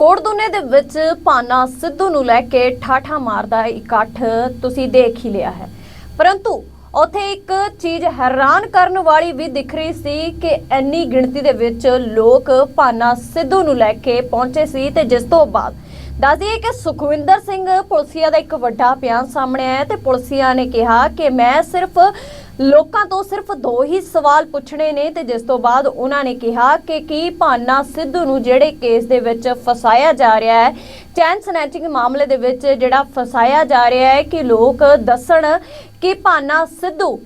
ਕੋਟਦੁਨੇ ਦੇ ਵਿੱਚ ਪਾਨਾ ਸਿੱਧੂ ਨੂੰ ਲੈ ਕੇ ਠਾਠਾ ਮਾਰਦਾ ਇਕੱਠ, ਤੁਸੀਂ ਦੇਖ ਹੀ ਲਿਆ ਹੈ। ਪਰੰਤੂ ਉੱਥੇ ਇੱਕ ਚੀਜ਼ ਹੈਰਾਨ ਕਰਨ ਵਾਲੀ ਵੀ ਦਿਖ ਰਹੀ ਸੀ ਕਿ ਇੰਨੀ ਗਿਣਤੀ ਦੇ ਵਿੱਚ ਲੋਕ ਪਾਨਾ ਸਿੱਧੂ ਨੂੰ ਲੈ ਕੇ ਪਹੁੰਚੇ ਸੀ ਤੇ ਜਿਸ ਤੋਂ ਬਾਅਦ ਦੱਸ ਕਿ ਸੁਖਵਿੰਦਰ ਸਿੰਘ ਪੁਲਸੀਆ ਦਾ ਇੱਕ ਵੱਡਾ ਬਿਆਨ ਸਾਹਮਣੇ ਆਇਆ ਤੇ ਪੁਲਸੀਆ ਨੇ ਕਿਹਾ ਕਿ ਮੈਂ ਸਿਰਫ ਲੋਕਾਂ ਤੋਂ ਸਿਰਫ ਦੋ ਹੀ ਸਵਾਲ ਪੁੱਛਣੇ ਨੇ ਤੇ ਜਿਸ ਤੋਂ ਬਾਅਦ ਉਹਨਾਂ ਨੇ ਕਿਹਾ ਕਿ ਕੀ ਭਾਨਾ ਸਿੱਧੂ ਨੂੰ ਜਿਹੜੇ ਕੇਸ ਦੇ ਵਿੱਚ ਫਸਾਇਆ ਜਾ ਰਿਹਾ ਹੈ, ਚੈਨ ਸਨੈਚਿੰਗ ਮਾਮਲੇ ਦੇ ਵਿੱਚ ਜਿਹੜਾ ਫਸਾਇਆ ਜਾ ਰਿਹਾ ਹੈ ਕਿ ਲੋਕ ਦੱਸਣ ਕਿ ਭਾਨਾ ਸਿੱਧੂ,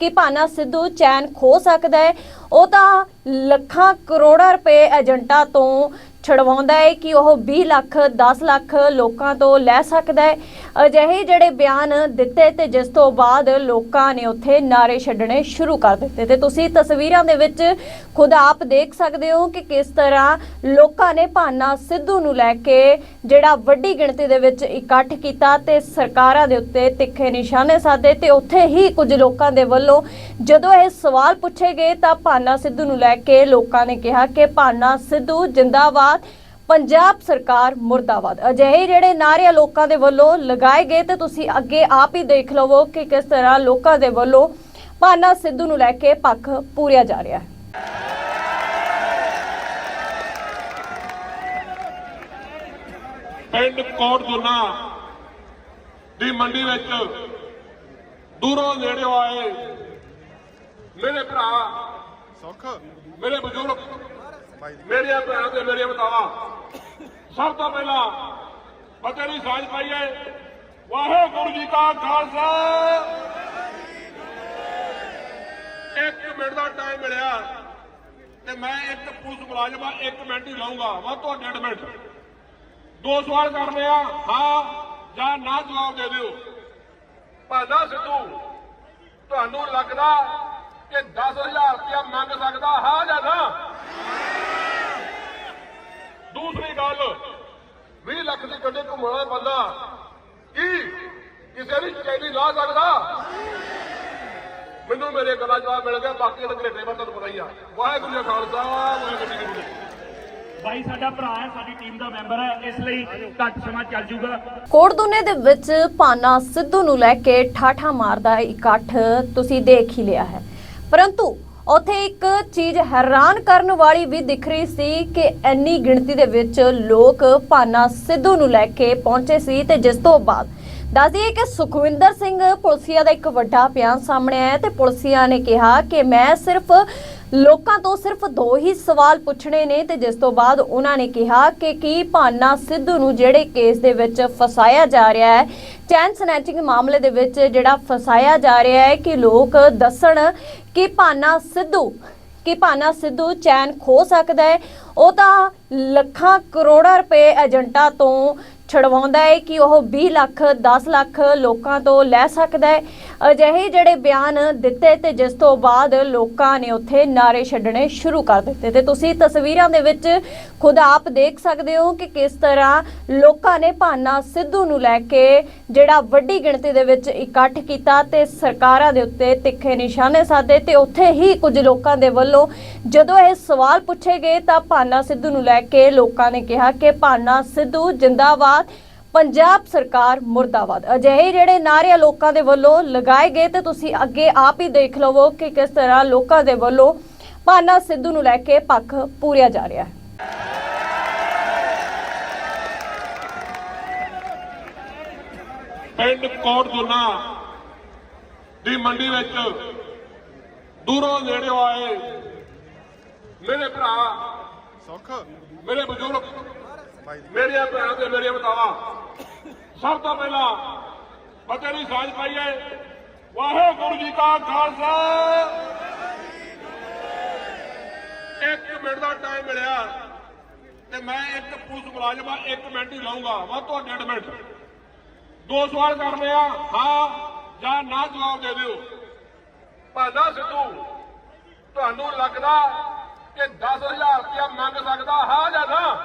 ਕਿ ਭਾਨਾ ਸਿੱਧੂ ਚੈਨ ਖੋ ਸਕਦਾ ਹੈ। ਉਹ ਤਾਂ ਲੱਖਾਂ ਕਰੋੜਾਂ ਰੁਪਏ ਏਜੰਟਾਂ ਤੋਂ ਛਡਵਾਉਂਦਾ ਹੈ ਕਿ ਉਹ 20 ਲੱਖ 10 ਲੱਖ ਲੋਕਾਂ ਤੋਂ ਲੈ ਸਕਦਾ ਹੈ। ਅਜਿਹੇ ਜਿਹੜੇ ਬਿਆਨ ਦਿੱਤੇ ਤੇ ਜਿਸ ਤੋਂ ਬਾਅਦ ਲੋਕਾਂ ਨੇ ਉੱਥੇ ਨਾਰੇ ਛੱਡਣੇ ਸ਼ੁਰੂ ਕਰ ਦਿੱਤੇ ਤੇ ਤੁਸੀਂ ਤਸਵੀਰਾਂ ਦੇ ਵਿੱਚ ਖੁਦ ਆਪ ਦੇਖ ਸਕਦੇ ਹੋ ਕਿ ਕਿਸ ਤਰ੍ਹਾਂ ਲੋਕਾਂ ਨੇ ਭਾਨਾ ਸਿੱਧੂ ਨੂੰ ਲੈ ਕੇ ਜਿਹੜਾ ਵੱਡੀ ਗਿਣਤੀ ਦੇ ਵਿੱਚ ਇਕੱਠ ਕੀਤਾ ਤੇ ਸਰਕਾਰਾਂ ਦੇ ਉੱਤੇ ਤਿੱਖੇ ਨਿਸ਼ਾਨੇ ਸਾਧੇ ਤੇ ਉੱਥੇ ਹੀ ਕੁਝ ਲੋਕਾਂ ਦੇ ਵੱਲੋਂ ਜਦੋਂ ਇਹ ਸਵਾਲ ਪੁੱਛੇ ਗਏ ਤਾਂ ਭਾਨਾ ਸਿੱਧੂ ਨੂੰ ਲੈ ਕੇ ਲੋਕਾਂ ਨੇ ਕਿਹਾ ਕਿ ਭਾਨਾ ਸਿੱਧੂ ਜਿੰਦਾਬਾਦ ਪੰਜਾਬ ਸਰਕਾਰ ਮੁਰਦਾਬਾਦ। ਅਜਿਹੇ ਜਿਹੜੇ ਨਾਰੇ ਲੋਕਾਂ ਦੇ ਵੱਲੋਂ ਲਗਾਏ ਗਏ ਤੇ ਤੁਸੀਂ ਅੱਗੇ ਆਪ ਹੀ ਦੇਖ ਲਵੋ ਕਿ ਕਿਸ ਤਰ੍ਹਾਂ ਲੋਕਾਂ ਦੇ ਵੱਲੋਂ ਭਾਨਾ ਸਿੱਧੂ ਨੂੰ ਲੈ ਕੇ ਪੱਖ ਪੂਰਿਆ ਜਾ ਰਿਹਾ ਹੈ। ਪਿੰਡ ਕੋਟਦੁਨਾ ਦੀ ਮੰਡੀ ਵਿੱਚ ਦੂਰੋਂ ਨੇੜਿਓਂ ਆਏ ਮੇਰੇ ਭਰਾ ਸੁੱਖ। ਮੇਰੇ ਬਜ਼ੁਰਗ ਮੇਰੀਆਂ ਭੈਣਾਂ ਤੇ ਮੇਰੀਆਂ ਬਤਾਵਾ ਸਭ ਤੋਂ ਪਹਿਲਾਂ ਫਤਿਹ ਦੀ ਸਾਂਝ ਪਾਈਏ। ਵਾਹਿਗੁਰੂ ਜੀ ਕਾ ਖਾਲਸਾ। ਇੱਕ ਮਿੰਟ ਦਾ ਟਾਈਮ ਮਿਲਿਆ ਤੇ ਮੈਂ ਇੱਕ ਪੁਲਿਸ ਮੁਲਾਜ਼ਮ ਆ, ਇੱਕ ਮਿੰਟ ਹੀ ਲਾਉਂਗਾ ਵੱਧ ਤੁਹਾਡੇ ਡੇਢ ਮਿੰਟ। ਦੋ ਸਵਾਲ ਕਰਨੇ ਆ, ਹਾਂ ਜਾਂ ਨਾ ਜਵਾਬ ਦੇ ਦਿਓ। ਭਾਨਾ ਸਿੱਧੂ, ਤੁਹਾਨੂੰ ਲੱਗਦਾ ਕਿ 10000 ਰੁਪਇਆ ਮੰਗ ਸਕਦਾ, ਹਾਂ ਜਾਂ ਨਾ ਦੂਸਰੀ ਗੱਲ 20 ਲੱਖ ਦੀ ਗੱਡੀ ਘੁੰਮਣ ਵਾਲਾ ਬੰਦਾ ਕੀ? ਕਿਸੇ ਦੀ ਚੈਨੀ ਲਾ ਸਕਦਾ? ਮੈਨੂੰ ਮੇਰੇ ਗੱਲਾਂ ਜਵਾਬ ਮਿਲ ਗਿਆ ਬਾਕੀ ਤਾਂ ਘਰੇਟੇ ਬੰਦ ਤੁਹਾਨੂੰ ਪਤਾ ਹੀ ਆ। ਵਾਹਿਗੁਰੂ ਜੀ ਖਾਲਸਾ ਵਾਹਿਗੁਰੂ ਜੀ ਕੀ ਫਤਿਹ। ਬਾਈ ਸਾਡਾ ਭਰਾ ਹੈ ਸਾਡੀ ਟੀਮ ਦਾ ਮੈਂਬਰ ਹੈ ਇਸ ਲਈ ਘੱਟ ਸਮਾਂ ਚੱਲ ਜੂਗਾ। ਕੋਟਦੁਨੇ ਦੇ ਵਿੱਚ ਪਾਨਾ ਸਿੱਧੂ ਨੂੰ ਲੈ ਕੇ ਠਾਠਾ ਮਾਰਦਾ ਇਕੱਠ ਤੁਸੀਂ ਦੇਖ ਹੀ ਲਿਆ ਹੈ। ਪਰੰਤੂ ਉੱਥੇ ਇੱਕ ਚੀਜ਼ ਹੈਰਾਨ ਕਰਨ ਵਾਲੀ ਵੀ ਦਿਖ ਰਹੀ ਸੀ ਕਿ ਇੰਨੀ ਗਿਣਤੀ ਦੇ ਵਿੱਚ ਲੋਕ ਪਾਨਾ ਸਿੱਧੂ ਨੂੰ ਲੈ ਕੇ ਪਹੁੰਚੇ ਸੀ ਤੇ ਜਿਸ ਤੋਂ ਬਾਅਦ ਦੱਸ ਦਈਏ ਕਿ ਸੁਖਵਿੰਦਰ ਸਿੰਘ ਪੁਲਸੀਆ ਦਾ ਇੱਕ ਵੱਡਾ ਬਿਆਨ ਸਾਹਮਣੇ ਆਇਆ ਤੇ ਪੁਲਸੀਆ ਨੇ ਕਿਹਾ ਕਿ ਮੈਂ ਸਿਰਫ ਲੋਕਾਂ ਤੋਂ ਸਿਰਫ ਦੋ ਹੀ ਸਵਾਲ ਪੁੱਛਣੇ ਨੇ ਤੇ ਜਿਸ ਤੋਂ ਬਾਅਦ ਉਹਨਾਂ ਨੇ ਕਿਹਾ ਕਿ ਕੀ ਭਾਨਾ ਸਿੱਧੂ ਨੂੰ ਜਿਹੜੇ ਕੇਸ ਦੇ ਵਿੱਚ ਫਸਾਇਆ ਜਾ ਰਿਹਾ ਹੈ, ਚੈਨ ਸਨੈਚਿੰਗ ਮਾਮਲੇ ਦੇ ਵਿੱਚ ਜਿਹੜਾ ਫਸਾਇਆ ਜਾ ਰਿਹਾ ਹੈ ਕਿ ਲੋਕ ਦੱਸਣ ਕਿ ਭਾਨਾ ਸਿੱਧੂ, ਕਿ ਭਾਨਾ ਸਿੱਧੂ ਚੈਨ ਖੋ ਸਕਦਾ ਹੈ। ਉਹ ਤਾਂ ਲੱਖਾਂ ਕਰੋੜਾਂ ਰੁਪਏ ਏਜੰਟਾਂ ਤੋਂ ਛਡਵਾਉਂਦਾ ਹੈ ਕਿ ਉਹ 20 ਲੱਖ 10 ਲੱਖ ਲੋਕਾਂ ਤੋਂ ਲੈ ਸਕਦਾ ਹੈ। ਅਜਿਹੇ ਜਿਹੜੇ ਬਿਆਨ ਦਿੱਤੇ ਤੇ ਜਿਸ ਤੋਂ ਬਾਅਦ ਲੋਕਾਂ ਨੇ ਉੱਥੇ ਨਾਰੇ ਛੱਡਣੇ ਸ਼ੁਰੂ ਕਰ ਦਿੱਤੇ ਤੇ ਤੁਸੀਂ ਤਸਵੀਰਾਂ ਦੇ ਵਿੱਚ ਖੁਦ ਆਪ ਦੇਖ ਸਕਦੇ ਹੋ ਕਿ ਕਿਸ ਤਰ੍ਹਾਂ ਲੋਕਾਂ ਨੇ ਭਾਨਾ ਸਿੱਧੂ ਨੂੰ ਲੈ ਕੇ ਜਿਹੜਾ ਵੱਡੀ ਗਿਣਤੀ ਦੇ ਵਿੱਚ ਇਕੱਠ ਕੀਤਾ ਤੇ ਸਰਕਾਰਾਂ ਦੇ ਉੱਤੇ ਤਿੱਖੇ ਨਿਸ਼ਾਨੇ ਸਾਧੇ ਤੇ ਉੱਥੇ ਹੀ ਕੁਝ ਲੋਕਾਂ ਦੇ ਵੱਲੋਂ ਜਦੋਂ ਇਹ ਸਵਾਲ ਪੁੱਛੇ ਗਏ ਤਾਂ ਭਾਨਾ ਸਿੱਧੂ ਨੂੰ ਲੈ ਕੇ ਲੋਕਾਂ ਨੇ ਕਿਹਾ ਕਿ ਭਾਨਾ ਸਿੱਧੂ ਜਿੰਦਾਬਾਦ ਪੰਜਾਬ ਸਰਕਾਰ ਮੁਰਦਾਬਾਦ। ਅਜਿਹੇ ਜਿਹੜੇ ਨਾਰੇ ਲੋਕਾਂ ਦੇ ਵੱਲੋਂ ਲਗਾਏ ਗਏ ਤੇ ਤੁਸੀਂ ਅੱਗੇ ਆਪ ਹੀ ਦੇਖ ਲਵੋ ਕਿ ਕਿਸ ਤਰ੍ਹਾਂ ਲੋਕਾਂ ਦੇ ਵੱਲੋਂ ਭਾਨਾ ਸਿੱਧੂ ਨੂੰ ਲੈ ਕੇ ਪੱਖ ਪੂਰਿਆ ਜਾ ਰਿਹਾ ਹੈ। ਪਿੰਡ ਕੋਟਦੁਨਾ ਦੀ ਮੰਡੀ ਵਿੱਚ ਦੂਰੋਂ ਨੇੜਿਓਂ ਆਏ ਮੇਰੇ ਭਰਾ ਸੁੱਖ। ਮੇਰੇ ਬਜ਼ੁਰਗ ਮੇਰੀਆਂ ਭੈਣਾਂ ਤੇ ਮੇਰੀਆਂ ਬਤਾਵਾ ਸਭ ਤੋਂ ਪਹਿਲਾਂ ਫਤਿਹ ਦੀ ਸਾਂਝ ਪਾਈਏ। ਵਾਹਿਗੁਰੂ ਜੀ ਕਾ ਖਾਲਸਾ। ਇੱਕ ਮਿੰਟ ਦਾ ਟਾਈਮ ਮਿਲਿਆ ਤੇ ਮੈਂ ਇੱਕ ਪੁਲਿਸ ਮੁਲਾਜ਼ਮ ਆ, ਇੱਕ ਮਿੰਟ ਹੀ ਲਾਉਂਗਾ ਵੱਧ ਤੋਂ ਡੇਢ ਮਿੰਟ। ਦੋ ਸਵਾਲ ਕਰਨੇ ਆ, ਹਾਂ ਜਾਂ ਨਾ ਜਵਾਬ ਦੇ ਦਿਓ। ਭਾਨਾ ਸਿੱਧੂ, ਤੁਹਾਨੂੰ ਲੱਗਦਾ ਕਿ 10000 ਰੁਪਇਆ ਮੰਗ ਸਕਦਾ, ਹਾਂ ਜਾਂ ਨਾ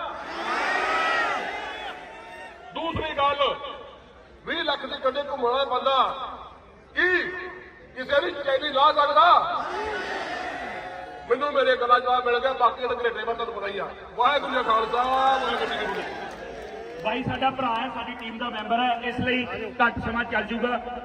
ਦੂਸਰੀ ਗੱਲ 20 ਦੀ ਗੱਡੀ ਘੁੰਮਣ ਵਾਲਾ ਬੰਦਾ ਕੀ? ਕਿਸੇ ਦੀ ਚੈਨੀ ਲਾ ਸਕਦਾ? ਮੈਨੂੰ ਮੇਰੇ ਗੱਲਾਂ ਜਵਾਬ ਮਿਲ ਗਿਆ, ਬਾਕੀ ਤਾਂ ਘਰੇਟੇ ਬੰਦ ਤੁਹਾਨੂੰ ਪਤਾ ਹੀ ਆ। ਵਾਹਿਗੁਰੂ ਜੀ ਖਾਲਸਾ, ਵਾਹਿਗੁਰੂ ਜੀ ਕੀ ਫਤਿਹ। ਬਾਈ, ਸਾਡਾ ਭਰਾ ਹੈ, ਸਾਡੀ ਟੀਮ ਦਾ ਮੈਂਬਰ ਹੈ, ਇਸ ਲਈ ਘੱਟ ਸਮਾਂ ਚੱਲ ਜੂਗਾ।